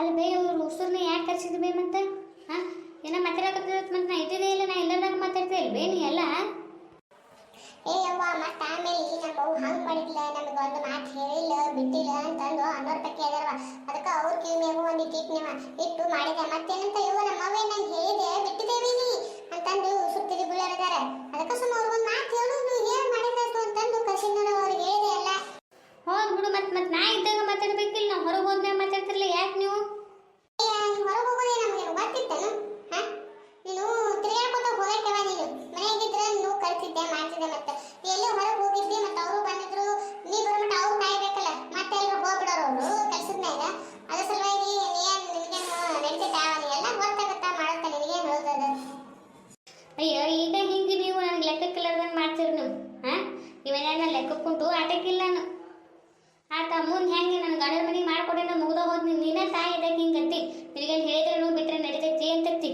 ಅಲ್ಲಿ ಬೇ ಇವ್ರು ಉಸುರ್ನ ಯಾಕೆ ಕರ್ಸಿದ್ರು ಬೇ ಮತ್ತೆ ಹಾಂ? ಏನೋ ಮಾತಾಡಕತ್ತಿರತ್ ಮತ್ತೆ ನಾ ಇಲ್ಲ, ನಾ ಎಲ್ಲದಾಗ ಮಾತಾಡ್ತೇ ಇಲ್ಲ ಬೇ ನೀ ಎಲ್ಲ? ಏ ಅವ್ವ ಮತ್ತೆ ಆಮೇಲೆ ನಮ್ಮ ಅವ್ವ ಹಂಗೆ ಮಾಡಿದ್ಲ ನಮಗೆ ಒಂದು ಮಾತು ಹೇಳಿಲ್ಲ, ಬಿಟ್ಟಿಲ್ಲ ಅಂತಂದು ಅನ್ನೋರ್ ಕೇಳಿದವ ಅದಕ್ಕೆ ಅವ್ರ ಕಿವಿ ಮೇಗೂ ಒಂದು ಇಟ್ಟಿಟ್ಟು ಇಟ್ಟು ಮಾಡಿದೆ. ಮತ್ತೇನಂತ ಇವ ನಮ್ಮ ಅವ್ವ ನಂಗೆ ಹೇಳಿದೆ? ಬಿಟ್ಟಿದ್ದೇವೆ ಅಂತಂದು ಸುತ್ತಿರಿ ಬೀಳರಿದಾರ ನನ್ನ ಗಂಡನ ಮನೆಗೆ ಮಾಡ್ಕೊಡೋಣ ಮುಗ್ದ ಹೋದ್ ನೀನು ತಾಯಿ ಇದಕ್ಕೆ ಹಿಂಗೆ ಅಂತಿ. ನಿನಗೇನು ಹೇಳಿದ್ರೆ ಬಿಟ್ರೆ ನಡೀತೈತಿ ಅಂತತಿ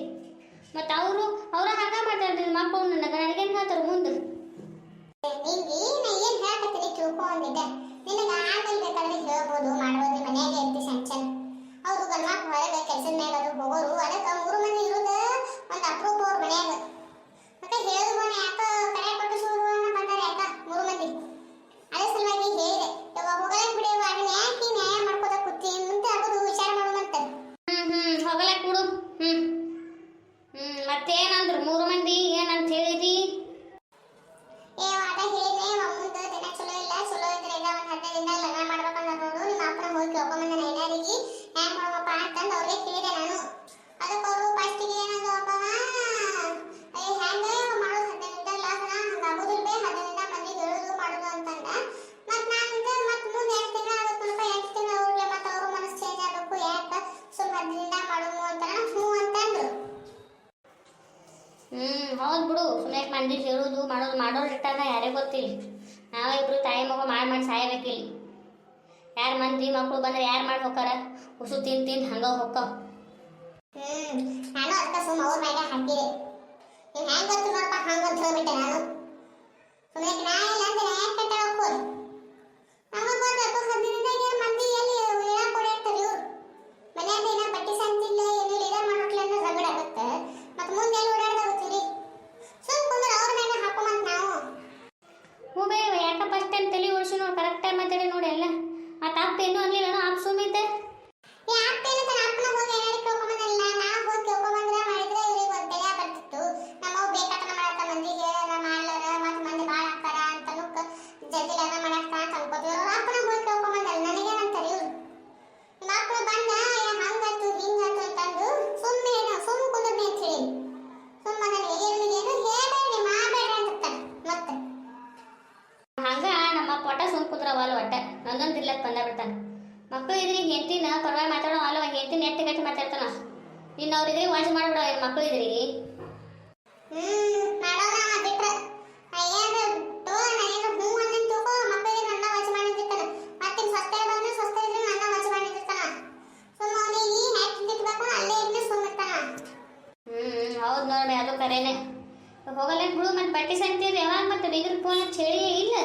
ಮತ್ತು ಅವರು ಅವ್ರ ಹಾಗ ಮಾಡ್ತಾರೆ ಮಕ್ಕಳು ನನಗೆ ನನಗೇನು ಹೇಳ್ತಾರೆ ಮುಂದೆ. ಏನು ಬೇಕಾದ್ರೆ ಹೇಳ್ಬೋದು, ಮಾಡ್ಬೋದು, ಮನ್ಯಾಗ ಇರ್ತಿ ಸಂಚನ. ಅವರು ಗಂಡ್ಮಕ್ ಹೊರಗೆ ಕೆಲಸದ ಮೇಲೆ ಹೋಗೋರು, ಅದಕ್ಕೆ ಮೂರು ಮನೆ ಇರೋದ ಬಿಡು ಹ್ಞೂ ಹ್ಞೂ ಮತ್ತೇನಂದ್ರು ಮೂರು ಮಂದಿ ಏನಂತ ಹೇಳಿದಿ ಏ ಅದ ಹೇಳಿದೆ ಮುಂದೆ ದಿನ ಚಲೋ ಇಲ್ಲ ಚಲೋ ಇದ್ರೆ ಈಗ ಒಂದು ಹದಿನೈದು ದಿನ ಲಗ್ನ ಮಾಡ್ಬೇಕಂತ ನೋಡು ನಿಮ್ಮ ಅಪ್ಪನ ಹೋಗಿ ಕೇಳ್ಕೊಂಬಂದ ನೈನಾರಿಗೆ ಹ್ಯಾಂಗ ಮಾಡಬೇಕಪ್ಪ ಅಂತಂದು ಅವ್ರಿಗೆ ಕೇಳಿದೆ ನಾನು ಅದಕ್ಕೆ ಅವರು ಫಸ್ಟಿಗೆ ಏನಂದ್ರು ಅಪ್ಪವ ಏ ಹ್ಯಾಂಗ ಮಾಡೋದು ಹದಿನೈದು ದಿನ ಲಾಸ್ನ ಹಂಗಾಗೋದಿಲ್ಲ ಬೇ ಹದಿನೈದು ದಿನ ಮಂದಿಗೆ ಹೇಳೋದು ಮಾಡೋದು ಅಂತಂದ ಮತ್ತೆ ನಾನು ಮತ್ತೆ ಮುಂದೆ ಎರಡು ತಿಂಗಳು ಆಗುತ್ತಪ್ಪ ಎಂಟು ತಿಂಗಳು ಅವ್ರಿಗೆ ಮತ್ತೆ ಅವ್ರ ಮನಸ್ಸು ಚೇಂಜ್ ಆಗಬೇಕು ಯಾಕೆ ದಿನ ಮಾಡೋದು ಅಂತ ಹ್ಞೂ ಅಂತಂದ್ರು ಹ್ಞೂ ಹೌದು ಬಿಡು. ಸುಮ್ಮನೆ ಮಂದಿ ಹೇಳೋದು ಮಾಡೋದು ಮಾಡೋರು ಇಟ್ಟಾಗ ಯಾರೇ ಗೊತ್ತಿಲ್ಲ. ನಾವೇ ಇಬ್ರು ತಾಯಿ ಮಗು ಮಾಡಿ ಮಾಡಿ ಸಾಯಬೇಕಿಲ್ಲ ಯಾರು ಮಂದಿ ಮಕ್ಕಳು ಬಂದ್ರೆ ಯಾರು ಮಾಡಿ ಹೋಗಾರ ಉಸು ತಿಂದು ತಿಂದು ಹಂಗ ಹೋಗ್ತಾವ ಹ್ಞೂ ನಾನು ಅದಕ್ಕೆ ಸುಮ್ಮ ಅವ್ರ ಮ್ಯಾಗ ಹಾಕಿದೆ ನೀವು ಹೆಂಗ್ ಗೊತ್ತು ನೋಡಪ್ಪ ಅಂತ ಹೇಳ್ಬಿಟ್ಟೆ ನಾನು. ಹಂಗ ನಮ್ಮ ಪೊಟ ಸುಮ್ ಕುದ್ರವಾಲ್ ಒಟ್ಟ. ನಂದೊಂದು ಇರ್ಲಕ್ ಬಂದ ಬಿಡ್ತಾನ. ಮಕ್ಕಳು ಇದ್ರಿ ಹೆಂಡತಿನ ಪರವಾಗಿ ಮಾತಾಡೋ ಅಲ್ಲ ಹೆಂಡತಿನ ಎತ್ತ ಗಟ್ಟಿ ಮಾತಾಡ್ತಾನ. ನಿನ್ನ ಅವ್ರಿದ್ರಿ ವಾಚ್ ಮಾಡ್ಬಿಡೋ ಮಕ್ಕಳು ಇದ್ರಿ. ಹೌದು ನೋಡಿ ಅದು ಕರೇನೆ. ಹೋಗಲ್ಲ ಬಿಡು ಮತ್ತೆ ಬಟ್ಟೆ ಸಂತೀರಿ ಯಾವಾಗ ಮತ್ತೆ ಬೀಗರ್ ಫೋನ್ ಚಳಿ ಇಲ್ಲ.